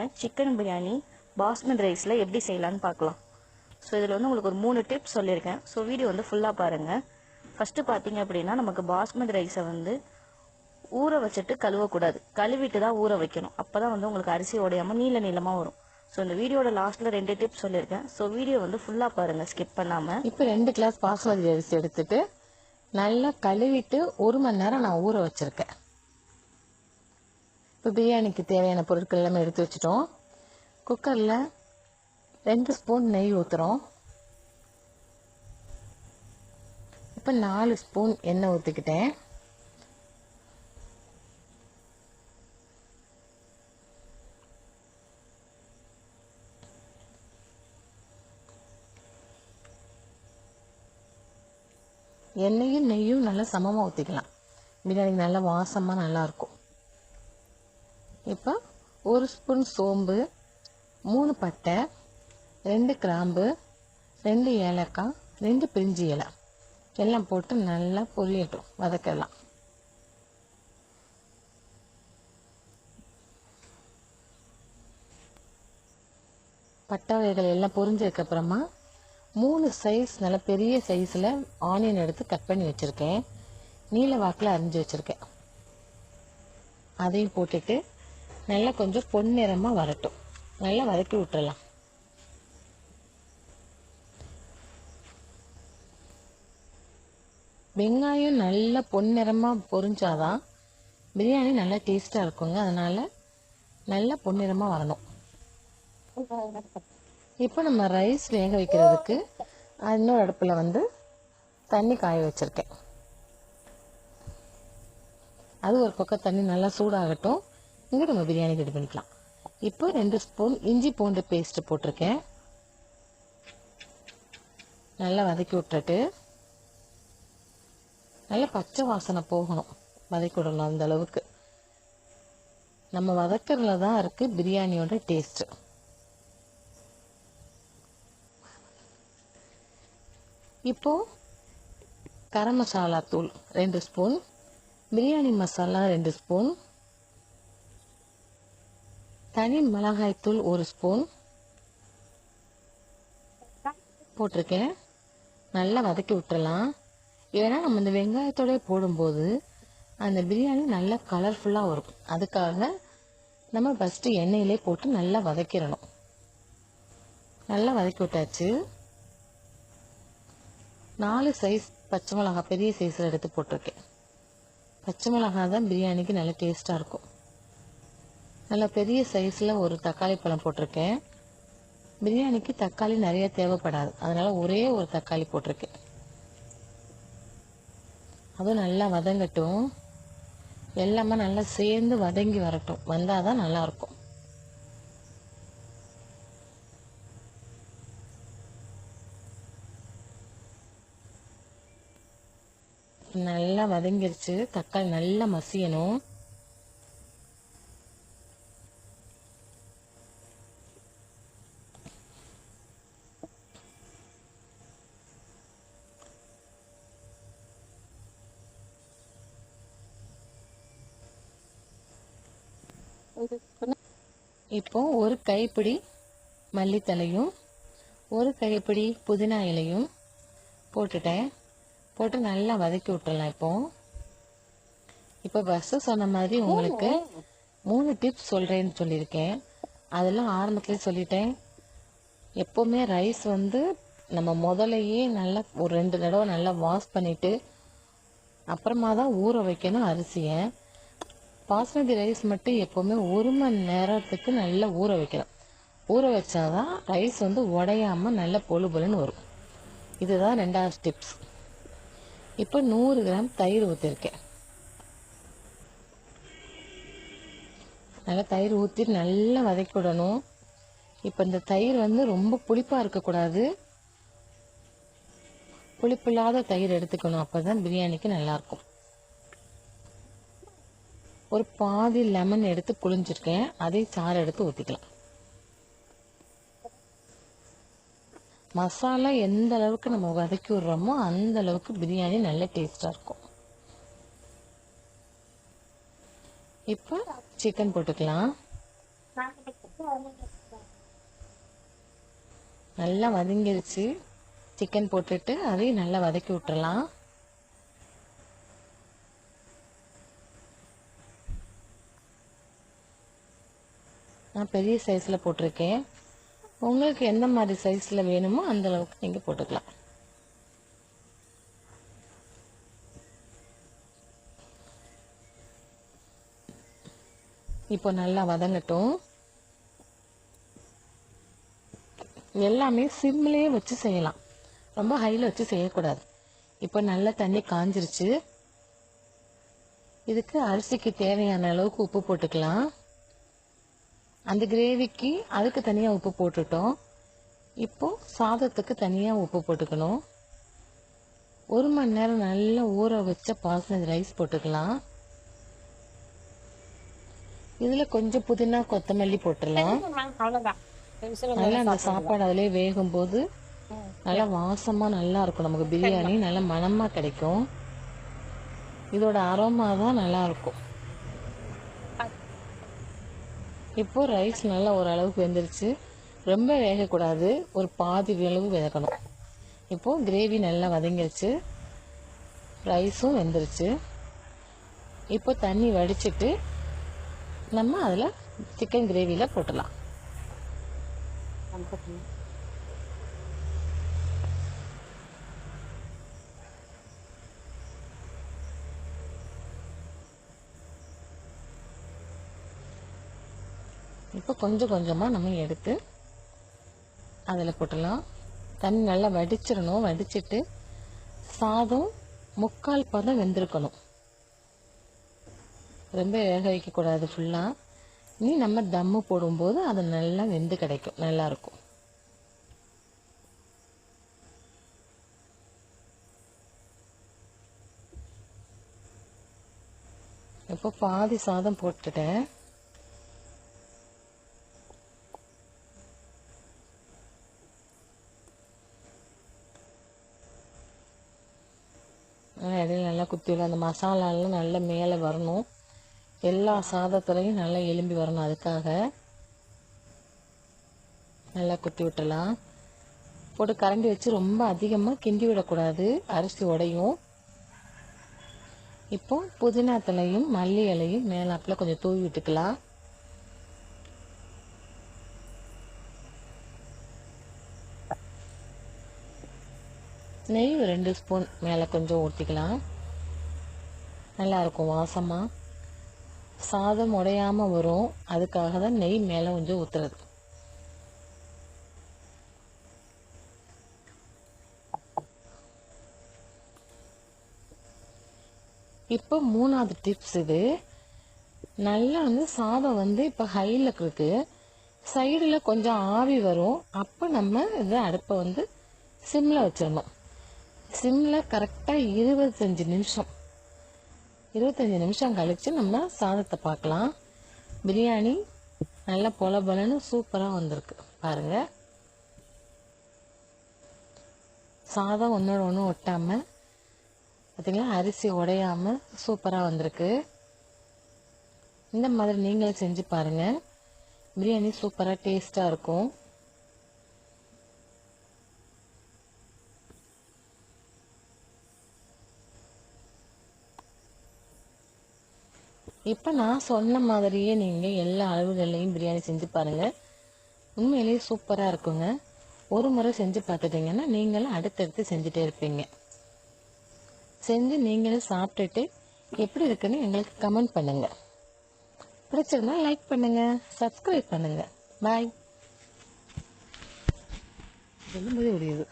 ஈஸியான சிக்கன் பிரியாணி பாஸ்மதி ரைஸில் எப்படி செய்யலான்னு பார்க்கலாம். ஸோ இதில் வந்து உங்களுக்கு ஒரு மூணு டிப்ஸ் சொல்லியிருக்கேன். ஸோ வீடியோ வந்து ஃபுல்லாக பாருங்கள் ஃபஸ்ட்டு பார்த்தீங்க அப்படின்னா நமக்கு பாஸ்மதி ரைஸை வந்து ஊற வச்சுட்டு கழுவக்கூடாது. கழுவிட்டு தான் ஊற வைக்கணும். அப்போ தான் வந்து உங்களுக்கு அரிசி உடையாமல் நீள நீளமாக வரும். ஸோ இந்த வீடியோட லாஸ்ட்டில் ரெண்டு டிப்ஸ் சொல்லியிருக்கேன். ஸோ வீடியோ வந்து ஃபுல்லாக பாருங்கள் ஸ்கிப் பண்ணாமல் இப்போ ரெண்டு கிளாஸ் பாஸ்மதி அரிசி எடுத்துட்டு நல்லா கழுவிட்டு ஒரு மணி நேரம் நான் ஊற வச்சிருக்கேன். இப்போ பிரியாணிக்கு தேவையான பொருட்கள் எல்லாமே எடுத்து வச்சிட்டோம். குக்கரில் ரெண்டு ஸ்பூன் நெய் ஊற்றுறோம் இப்போ நாலு ஸ்பூன் எண்ணெய் ஊற்றிக்கிட்டேன் எண்ணெயும் நெய்யும் நல்லா சமமாக ஊற்றிக்கலாம் பிரியாணிக்கு நல்லா வாசமாக நல்லாயிருக்கும் இப்போ ஒரு ஸ்பூன் சோம்பு மூணு பட்டை ரெண்டு கிராம்பு ரெண்டு ஏலக்காய் ரெண்டு பிரிஞ்சி இலை. எல்லாம் போட்டு நல்லா பொரியட்டும் வதக்கலாம். பட்டை வகைகள் எல்லாம் பொரிஞ்சதுக்கப்புறமா மூணு சைஸ் நல்ல பெரிய சைஸில் ஆனியன் எடுத்து கட் பண்ணி வச்சுருக்கேன். நீல வாக்கில் அரிஞ்சு வச்சுருக்கேன். அதையும் போட்டுட்டு நல்லா கொஞ்சம் பொன்னிறமாக வரட்டும். நல்லா வதக்கி விட்டுறலாம். வெங்காயம் நல்லா பொன்னிறமாக பொரிஞ்சாதான் பிரியாணி நல்லா டேஸ்ட்டாக இருக்குங்க. அதனால் நல்லா பொன்னிறமாக வரணும். இப்போ நம்ம ரைஸ் வேக வைக்கிறதுக்கு இன்னொரு அடுப்பில் வந்து தண்ணி காய வச்சுருக்கேன். அது ஒரு பக்கம் தண்ணி நல்லா சூடாகட்டும். இங்கே நம்ம பிரியாணி ரெடி பண்ணிக்கலாம். இப்போ ரெண்டு ஸ்பூன் இஞ்சி பூண்டு பேஸ்ட் போட்டிருக்கேன். நல்லா வதக்கி விட்டுட்டு நல்லா பச்சை வாசனை போகணும். வதக்கி விடணும் அந்த அளவுக்கு. நம்ம வதக்கிறதுல தான் இருக்குது பிரியாணியோட டேஸ்ட்டு இப்போ கரம் மசாலா தூள் ரெண்டு ஸ்பூன் பிரியாணி மசாலா ரெண்டு ஸ்பூன் தனி மிளகாய் தூள் ஒரு ஸ்பூன். போட்டிருக்கேன். நல்லா வதக்கி விட்டுறலாம். ஏன்னா நம்ம இந்த வெங்காயத்தோட போடும்போது அந்த பிரியாணி நல்லா கலர்ஃபுல்லாக வரும். அதுக்காக நம்ம ஃபஸ்ட்டு எண்ணெயிலே போட்டு நல்லா வதக்கிடணும். நல்லா வதக்கி விட்டாச்சு. நாலு சைஸ் பச்சை மிளகா பெரிய சைஸில் எடுத்து போட்டிருக்கேன். பச்சை மிளகா தான் பிரியாணிக்கு நல்ல டேஸ்ட்டாக இருக்கும். நல்ல பெரிய சைஸில் ஒரு தக்காளி பழம் போட்டிருக்கேன். பிரியாணிக்கு தக்காளி நிறைய தேவைப்படாது. அதனால் ஒரே ஒரு தக்காளி போட்டிருக்கேன். அதுவும் நல்லா வதங்கட்டும். எல்லாமே நல்லா சேர்ந்து வதங்கி வரட்டும். வந்தால் தான் நல்லாயிருக்கும். நல்லா வதங்கிருச்சு. தக்காளி நல்லா மசியணும். இப்போ ஒரு கைப்பிடி மல்லித்தலையும் ஒரு கைப்பிடி புதினா இலையும் போட்டுட்டேன். போட்டு நல்லா வதக்கி விட்டுடலாம் இப்போ. இப்போ ஃபஸ்ட்டு சொன்ன மாதிரி உங்களுக்கு மூணு டிப்ஸ் சொல்கிறேன்னு சொல்லியிருக்கேன். அதெல்லாம் ஆரம்பத்துலேயே சொல்லிட்டேன். எப்போவுமே ரைஸ் வந்து நம்ம முதலையே நல்லா ஒரு ரெண்டு தடவை நல்லா வாஷ் பண்ணிவிட்டு அப்புறமா தான் ஊற வைக்கணும் அரிசியை. பாஸ்மதி ரைஸ் மட்டும் எப்போவுமே ஒரு மணி நேரத்துக்கு நல்லா ஊற வைக்கிறோம் ஊற வச்சாதான் ரைஸ் வந்து உடையாம நல்ல பொழு பொழுன்னு வரும். இதுதான் ரெண்டாவது டிப்ஸ் இப்போ நூறு கிராம் தயிர் ஊற்றிருக்கேன் நல்லா தயிர் ஊற்றி நல்லா வதக்கி விடணும். இப்போ இந்த தயிர் வந்து ரொம்ப புளிப்பாக இருக்கக்கூடாது. புளிப்பில்லாத தயிர் எடுத்துக்கணும். அப்போ தான் பிரியாணிக்கு நல்லாயிருக்கும் ஒரு பாதி லெமன் எடுத்து புளிஞ்சிருக்கேன் அதை சாறு எடுத்து ஊற்றிக்கலாம் மசாலா எந்த அளவுக்கு நம்ம வதக்கி விடுறோமோ அந்த அளவுக்கு பிரியாணி நல்ல டேஸ்டாக இருக்கும். இப்போ சிக்கன் போட்டுக்கலாம். நல்லா வதங்கிருச்சு. சிக்கன் போட்டுட்டு அதையும் நல்லா வதக்கி விட்டுறலாம். நான் பெரிய சைஸில் போட்டிருக்கேன். உங்களுக்கு எந்த மாதிரி சைஸில் வேணுமோ அந்த அளவுக்கு நீங்கள் போட்டுக்கலாம். இப்போ நல்லா வதங்கட்டும். எல்லாமே சிம்லேயே வச்சு செய்யலாம். ரொம்ப ஹையில் வச்சு செய்யக்கூடாது. இப்போ நல்லா தண்ணி காஞ்சிருச்சு. இதுக்கு அரிசிக்கு தேவையான அளவுக்கு உப்பு போட்டுக்கலாம். அந்த கிரேவிக்கு அதுக்கு தனியாக உப்பு போட்டுட்டோம். இப்போ சாதத்துக்கு தனியாக உப்பு போட்டுக்கணும். ஒரு மணி நேரம் நல்லா ஊற வச்ச பாஸ்மதி ரைஸ் போட்டுக்கலாம். இதில் கொஞ்சம் புதினா கொத்தமல்லி போட்டுடலாம். நல்லா அந்த சாப்பாடு அதிலே வேகும் போது நல்லா வாசமா நல்லா இருக்கும். நமக்கு பிரியாணி நல்லா மணமா கிடைக்கும். இதோட அரோமா தான் நல்லா இப்போது ரைஸ் நல்லா ஓரளவுக்கு வெந்துருச்சு. ரொம்ப வேகக்கூடாது. ஒரு பாதி அளவு வேகணும். இப்போது கிரேவி நல்லா வதங்கிருச்சு. ரைஸும் வெந்துருச்சு. இப்போ தண்ணி வடிச்சிட்டு நம்ம அதில் சிக்கன் கிரேவியில் போட்டுடலாம். இப்போ கொஞ்சம் கொஞ்சமாக நம்ம எடுத்து அதில் போட்டலாம். தண்ணி நல்லா வடிச்சிடணும். வடிச்சிட்டு சாதம் முக்கால் பதம் வெந்திருக்கணும். ரொம்ப வேக வைக்கக்கூடாது ஃபுல்லாக இனி நம்ம தம்மு போடும்போது அது நல்லா வெந்து கிடைக்கும். நல்லா இருக்கும். இப்போ பாதி சாதம் போட்டுட்டேன். இடையில நல்லா குத்தி விடும் அந்த மசாலாலாம் நல்லா மேலே வரணும். எல்லா சாதத்துலேயும் நல்லா எலும்பி வரணும் அதுக்காக. நல்லா குத்தி விட்டுலாம். போட்டு கரண்டி வச்சு ரொம்ப அதிகமாக கிண்டி விடக்கூடாது. அரிசி உடையும். இப்போ புதினா தலையும் மல்லி இலையும் மேலாப்பில் கொஞ்சம் தூவி விட்டுக்கலாம். நெய் ரெண்டு ஸ்பூன் மேலே கொஞ்சம் ஊற்றிக்கலாம் நல்லா இருக்கும் வாசமாக சாதம் உடையாம வரும். அதுக்காக தான் நெய் மேலே கொஞ்சம் ஊற்றுறது இப்போ மூணாவது டிப்ஸ் இது. நல்லா வந்து சாதம் வந்து இப்போ ஹையில் இருக்குது சைடில் கொஞ்சம் ஆவி வரும். அப்போ நம்ம இது அடுப்பை வந்து சிம்மில் வச்சிடணும். சிம்மில் கரெக்டாக இருபத்தஞ்சி நிமிஷம். இருபத்தஞ்சி நிமிஷம் கழித்து நம்ம சாதத்தை பார்க்கலாம். பிரியாணி நல்லா பொல பொலன்னு சூப்பராக வந்திருக்கு. பாருங்கள் சாதம் ஒன்றோட ஒன்று ஒட்டாமல் பார்த்திங்களா அரிசி உடையாமல் சூப்பராக வந்திருக்கு. இந்த மாதிரி நீங்களும் செஞ்சு பாருங்கள் பிரியாணி சூப்பராக டேஸ்ட்டாக இருக்கும். இப்போ நான் சொன்ன மாதிரியே நீங்கள் எல்லா அளவுகள்லையும் பிரியாணி செஞ்சு பாருங்க. உண்மையிலேயே சூப்பராக இருக்குங்க. ஒரு முறை செஞ்சு பார்த்துட்டீங்கன்னா நீங்களும் அடுத்தடுத்து செஞ்சுட்டே இருப்பீங்க. செஞ்சு நீங்களும் சாப்பிட்டுட்டு எப்படி இருக்குன்னு எங்களுக்கு கமெண்ட் பண்ணுங்க. பிடிச்சிருந்தா லைக் பண்ணுங்க சப்ஸ்கிரைப் பண்ணுங்க. பாய். சொல்லும்போது முடியுது